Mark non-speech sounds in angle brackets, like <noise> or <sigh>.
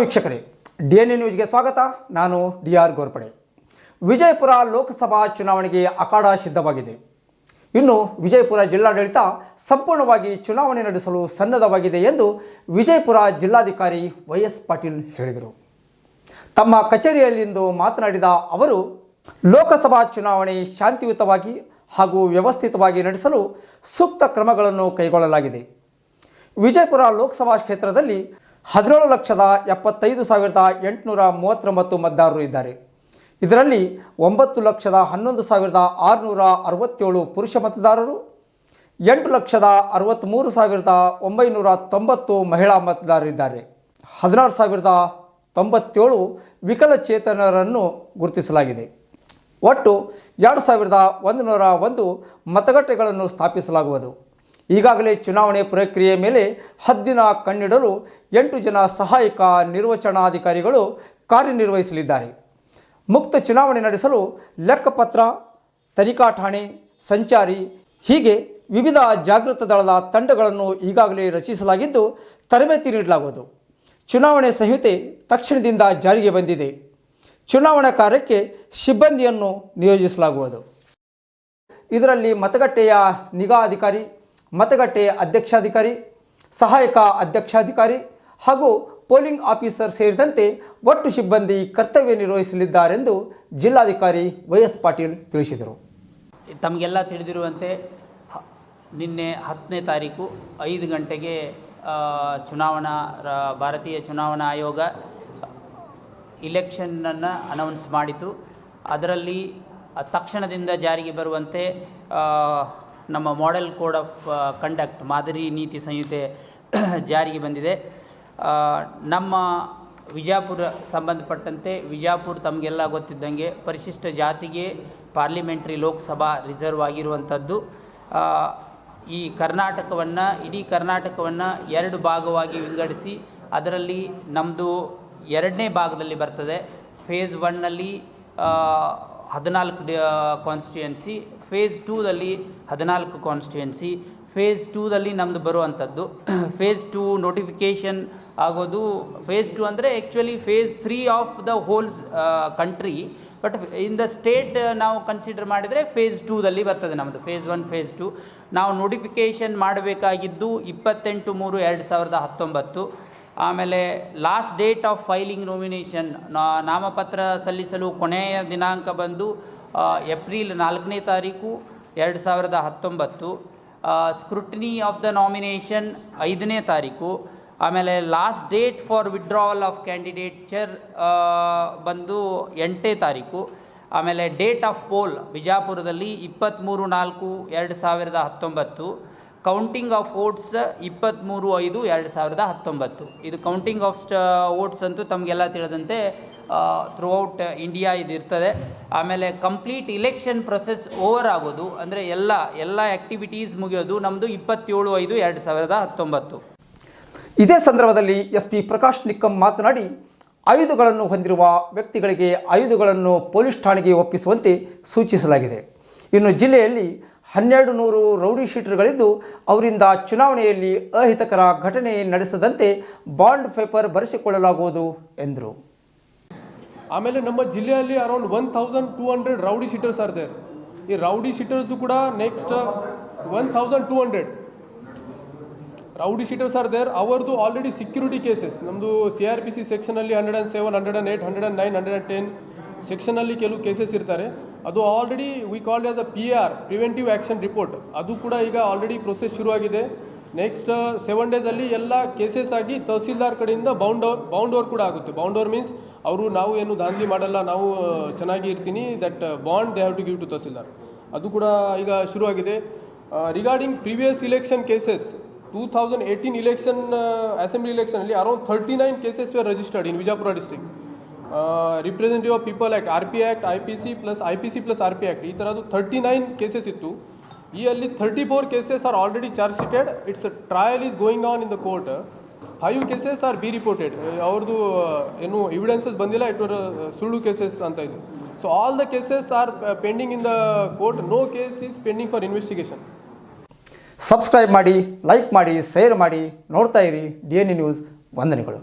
ವೀಕ್ಷಕರೇ. D N A ನ್ಯೂಸ್ಗೆ ಸ್ವಾಗತ. ನಾನು ಡಿ ಆರ್ ಗೋರ್ಪಡೆ. ವಿಜಯಪುರ ಲೋಕಸಭಾ ಚುನಾವಣೆಗೆ ಅಖಾಡ ಸಿದ್ಧವಾಗಿದೆ. ಇನ್ನು ವಿಜಯಪುರ ಜಿಲ್ಲಾಡಳಿತ ಸಂಪೂರ್ಣವಾಗಿ ಚುನಾವಣೆ ನಡೆಸಲು ಸನ್ನದ್ಧವಾಗಿದೆ ಎಂದು ವಿಜಯಪುರ ಜಿಲ್ಲಾಧಿಕಾರಿ ವೈ ಎಸ್ ಪಾಟೀಲ್ ಹೇಳಿದರು. ತಮ್ಮ ಕಚೇರಿಯಲ್ಲಿಂದು ಮಾತನಾಡಿದ ಅವರು, ಲೋಕಸಭಾ ಚುನಾವಣೆ ಶಾಂತಿಯುತವಾಗಿ ಹಾಗೂ ವ್ಯವಸ್ಥಿತವಾಗಿ ನಡೆಸಲು ಸೂಕ್ತ ಕ್ರಮಗಳನ್ನು ಕೈಗೊಳ್ಳಲಾಗಿದೆ. ವಿಜಯಪುರ ಲೋಕಸಭಾ ಕ್ಷೇತ್ರದಲ್ಲಿ ಹದಿನೇಳು ಲಕ್ಷದ ಎಪ್ಪತ್ತೈದು ಸಾವಿರದ ಎಂಟುನೂರ ಮೂವತ್ತೊಂಬತ್ತು ಮತದಾರರು ಇದ್ದಾರೆ. ಇದರಲ್ಲಿ ಒಂಬತ್ತು ಲಕ್ಷದ ಹನ್ನೊಂದು ಸಾವಿರದ ಆರುನೂರ ಅರವತ್ತೇಳು ಪುರುಷ ಮತದಾರರು, ಎಂಟು ಲಕ್ಷದ ಅರವತ್ತ್ಮೂರು ಸಾವಿರದ ಒಂಬೈನೂರ ತೊಂಬತ್ತು ಮಹಿಳಾ ಮತದಾರರಿದ್ದಾರೆ ಹದಿನಾರು ಸಾವಿರದ ತೊಂಬತ್ತೇಳು ವಿಕಲಚೇತನರನ್ನು ಗುರುತಿಸಲಾಗಿದೆ. ಒಟ್ಟು ಎರಡು ಸಾವಿರದ ಒಂದು ನೂರ ಒಂದು ಮತಗಟ್ಟೆಗಳನ್ನು ಸ್ಥಾಪಿಸಲಾಗುವುದು. ಈಗಾಗಲೇ ಚುನಾವಣೆ ಪ್ರಕ್ರಿಯೆ ಮೇಲೆ ಹದ್ದಿನ ಕಣ್ಣಿಡಲು ಎಂಟು ಜನ ಸಹಾಯಕ ನಿರ್ವಚನಾಧಿಕಾರಿಗಳು ಕಾರ್ಯನಿರ್ವಹಿಸಲಿದ್ದಾರೆ. ಮುಕ್ತ ಚುನಾವಣೆ ನಡೆಸಲು ಲೆಕ್ಕಪತ್ರ, ತನಿಖಾ ಠಾಣೆ, ಸಂಚಾರಿ, ಹೀಗೆ ವಿವಿಧ ಜಾಗೃತ ದಳದ ತಂಡಗಳನ್ನು ಈಗಾಗಲೇ ರಚಿಸಲಾಗಿದ್ದು ತರಬೇತಿ ನೀಡಲಾಗುವುದು. ಚುನಾವಣೆ ಸಂಹಿತೆ ತಕ್ಷಣದಿಂದ ಜಾರಿಗೆ ಬಂದಿದೆ. ಚುನಾವಣಾ ಕಾರ್ಯಕ್ಕೆ ಸಿಬ್ಬಂದಿಯನ್ನು ನಿಯೋಜಿಸಲಾಗುವುದು. ಇದರಲ್ಲಿ ಮತಗಟ್ಟೆಯ ನಿಗಾ ಅಧಿಕಾರಿ ಮತಗಟ್ಟೆ ಅಧ್ಯಕ್ಷಾಧಿಕಾರಿ, ಸಹಾಯಕ ಅಧ್ಯಕ್ಷಾಧಿಕಾರಿ ಹಾಗೂ ಪೋಲಿಂಗ್ ಆಫೀಸರ್ ಸೇರಿದಂತೆ ಒಟ್ಟು ಸಿಬ್ಬಂದಿ ಕರ್ತವ್ಯ ನಿರ್ವಹಿಸಲಿದ್ದಾರೆಂದು ಜಿಲ್ಲಾಧಿಕಾರಿ ವೈಎಸ್ ಪಾಟೀಲ್ ತಿಳಿಸಿದರು. ತಮಗೆಲ್ಲ ತಿಳಿದಿರುವಂತೆ ನಿನ್ನೆ ಹತ್ತನೇ ತಾರೀಕು ಐದು ಗಂಟೆಗೆ ಚುನಾವಣಾ ಭಾರತೀಯ ಚುನಾವಣಾ ಆಯೋಗ ಇಲೆಕ್ಷನ್ನನ್ನು ಅನೌನ್ಸ್ ಮಾಡಿತು. ಅದರಲ್ಲಿ ತಕ್ಷಣದಿಂದ ಜಾರಿಗೆ ಬರುವಂತೆ ನಮ್ಮ ಮಾಡೆಲ್ ಕೋಡ್ ಆಫ್ ಕಂಡಕ್ಟ್ ಮಾದರಿ, ನೀತಿ, ಸಂಹಿತೆ, <clears throat> ಜಾರಿಗೆ ಬಂದಿದೆ. ನಮ್ಮ ವಿಜಾಪುರ ಸಂಬಂಧಪಟ್ಟಂತೆ ವಿಜಾಪುರ ತಮಗೆಲ್ಲ ಗೊತ್ತಿದ್ದಂಗೆ ಪರಿಶಿಷ್ಟ ಜಾತಿಗೆ ಪಾರ್ಲಿಮೆಂಟ್ರಿ ಲೋಕಸಭಾ ರಿಸರ್ವ್ ಆಗಿರುವಂಥದ್ದು. ಈ ಕರ್ನಾಟಕವನ್ನು, ಇಡೀ ಕರ್ನಾಟಕವನ್ನು ಎರಡು ಭಾಗವಾಗಿ ವಿಂಗಡಿಸಿ ಅದರಲ್ಲಿ ನಮ್ಮದು ಎರಡನೇ ಭಾಗದಲ್ಲಿ ಬರ್ತದೆ. ಫೇಸ್ ಒನ್ನಲ್ಲಿ ಹದಿನಾಲ್ಕು ಕಾನ್ಸ್ಟಿಟ್ಯುಯೆನ್ಸಿ ಫೇಸ್ ಟೂದಲ್ಲಿ ಹದಿನಾಲ್ಕು ಕಾನ್ಸ್ಟಿಟ್ಯುಯೆನ್ಸಿ ಫೇಸ್ ಟೂದಲ್ಲಿ ನಮ್ಮದು ಬರುವಂಥದ್ದು. ಫೇಸ್ ಟೂ ನೋಟಿಫಿಕೇಷನ್ ಆಗೋದು ಫೇಸ್ ಟು ಅಂದರೆ actually phase three of the whole country but in the state ನಾವು ಕನ್ಸಿಡರ್ ಮಾಡಿದರೆ ಫೇಸ್ ಟೂದಲ್ಲಿ ಬರ್ತದೆ ನಮ್ಮದು ಫೇಸ್ ಒನ್ ಫೇಸ್ ಟು ನಾವು ನೋಟಿಫಿಕೇಷನ್ ಮಾಡಬೇಕಾಗಿದ್ದು ಇಪ್ಪತ್ತೆಂಟು ಮೂರು ಎರಡು ಸಾವಿರದ ಹತ್ತೊಂಬತ್ತು. ಆಮೇಲೆ last date of filing nomination ನಾಮಪತ್ರ ಸಲ್ಲಿಸಲು ಕೊನೆಯ ದಿನಾಂಕ ಬಂದು ಏಪ್ರಿಲ್ ನಾಲ್ಕನೇ ತಾರೀಕು ಎರಡು ಸಾವಿರದ ಹತ್ತೊಂಬತ್ತು ಸ್ಕ್ರೂಟಿನಿ ಆಫ್ ದ ನಾಮಿನೇಷನ್ ಐದನೇ ತಾರೀಕು, ಆಮೇಲೆ last date for withdrawal of candidature ಬಂದು ಎಂಟನೇ ತಾರೀಕು, ಆಮೇಲೆ ಡೇಟ್ ಆಫ್ ಪೋಲ್ ಬಿಜಾಪುರದಲ್ಲಿ ಇಪ್ಪತ್ತ್ಮೂರು ನಾಲ್ಕು ಎರಡು ಸಾವಿರದ ಹತ್ತೊಂಬತ್ತು ಕೌಂಟಿಂಗ್ ಆಫ್ ಓಟ್ಸ್ ಇಪ್ಪತ್ತ್ಮೂರು ಐದು, ಎರಡು ಸಾವಿರದ ಹತ್ತೊಂಬತ್ತು. ಇದು ಕೌಂಟಿಂಗ್ ಆಫ್ ಸ್ಟ ವೋಟ್ಸ್ ಅಂತೂ ತಮಗೆಲ್ಲ ತಿಳಿದಂತೆ ಥ್ರೂ ಔಟ್ ಇಂಡಿಯಾ ಇದು ಇರ್ತದೆ. ಆಮೇಲೆ ಕಂಪ್ಲೀಟ್ ಇಲೆಕ್ಷನ್ ಪ್ರೊಸೆಸ್ ಓವರ್ ಆಗೋದು. ಅಂದರೆ ಎಲ್ಲ ಎಲ್ಲ ಆ್ಯಕ್ಟಿವಿಟೀಸ್ ಮುಗಿಯೋದು ನಮ್ಮದು ಇಪ್ಪತ್ತೇಳು, ಐದು, ಎರಡು ಸಾವಿರದ ಹತ್ತೊಂಬತ್ತು. ಇದೇ ಸಂದರ್ಭದಲ್ಲಿ ಎಸ್ ಪಿ ಪ್ರಕಾಶ್ ನಿಕ್ಕಂ ಮಾತನಾಡಿ ಆಯುಧಗಳನ್ನು ಹೊಂದಿರುವ ವ್ಯಕ್ತಿಗಳಿಗೆ ಆಯುಧಗಳನ್ನು ಪೊಲೀಸ್ ಠಾಣೆಗೆ ಒಪ್ಪಿಸುವಂತೆ ಸೂಚಿಸಲಾಗಿದೆ. ಇನ್ನು ಜಿಲ್ಲೆಯಲ್ಲಿ ಹನ್ನೆರಡು ನೂರು ರೌಡಿ ಶೀಟರ್ಗಳಿದ್ದು, ಅವರಿಂದ ಚುನಾವಣೆಯಲ್ಲಿ ಅಹಿತಕರ ಘಟನೆ ನಡೆಸದಂತೆ ಬಾಂಡ್ ಪೇಪರ್ ಬರೆಸಿಕೊಳ್ಳಲಾಗುವುದು ಎಂದರು. ಆಮೇಲೆ ನಮ್ಮ ಜಿಲ್ಲೆಯಲ್ಲಿ around one thousand two hundred rowdy sheeters are there ಈ ರೌಡಿ ಶೀಟರ್ಸ್ದು ಕೂಡ next one thousand two hundred rowdy sheeters are there ಅವರದು ಆಲ್ರೆಡಿ ಸೆಕ್ಯೂರಿಟಿ ಕೇಸಸ್ ನಮ್ಮದು ಸಿ ಆರ್ ಪಿ ಸಿ ಸೆಕ್ಷನಲ್ಲಿ hundred and seven hundred and eight hundred and nine hundred and ten ಸೆಕ್ಷನಲ್ಲಿ ಕೆಲವು cases ಇರ್ತಾರೆ. ಅದು already we called as a P R preventive action report ಅದು ಕೂಡ ಈಗ ಆಲ್ರೆಡಿ ಪ್ರೊಸೆಸ್ ಶುರುವಾಗಿದೆ. ನೆಕ್ಸ್ಟ್ ಸೆವೆನ್ ಡೇಸಲ್ಲಿ ಎಲ್ಲ ಕೇಸಸ್ ಆಗಿ ತಹಸೀಲ್ದಾರ್ ಕಡೆಯಿಂದ ಬೌಂಡ್ ಬೌಂಡ್ ಓವರ್ ಕೂಡ ಆಗುತ್ತೆ. ಬೌಂಡ್ ಓವರ್ ಮೀನ್ಸ್ ಅವರು ನಾವು ಏನು ದಾಂಧಲಿ ಮಾಡಲ್ಲ, ನಾವು ಚೆನ್ನಾಗಿ ಇರ್ತೀನಿ that bond they have to give to tahsildar. ಅದು ಕೂಡ ಈಗ ಶುರುವಾಗಿದೆ. Regarding previous election cases two thousand eighteen election assembly ಇಲೆಕ್ಷನಲ್ಲಿ around thirty nine cases were registered in Vijapura district representative of people act R P act I P C plus I P C plus R P act ಈ ಥರದ್ದು thirty nine cases ಇತ್ತು. ಈ ಅಲ್ಲಿ thirty four cases are already charge sheeted it's trial is going on in the court five cases are be reported ಅವ್ರದ್ದು ಏನು evidences ಬಂದಿಲ್ಲ it var ಸುಳ್ಳು cases ಅಂತ ಇದು. So all the cases are pending in the court no case is pending for investigation subscribe ಮಾಡಿ like ಮಾಡಿ share ಮಾಡಿ. ನೋಡ್ತಾ ಇರಿ ಡಿ ಎನ್ ನ್ಯೂಸ್ ವಂದನೆಗಳು.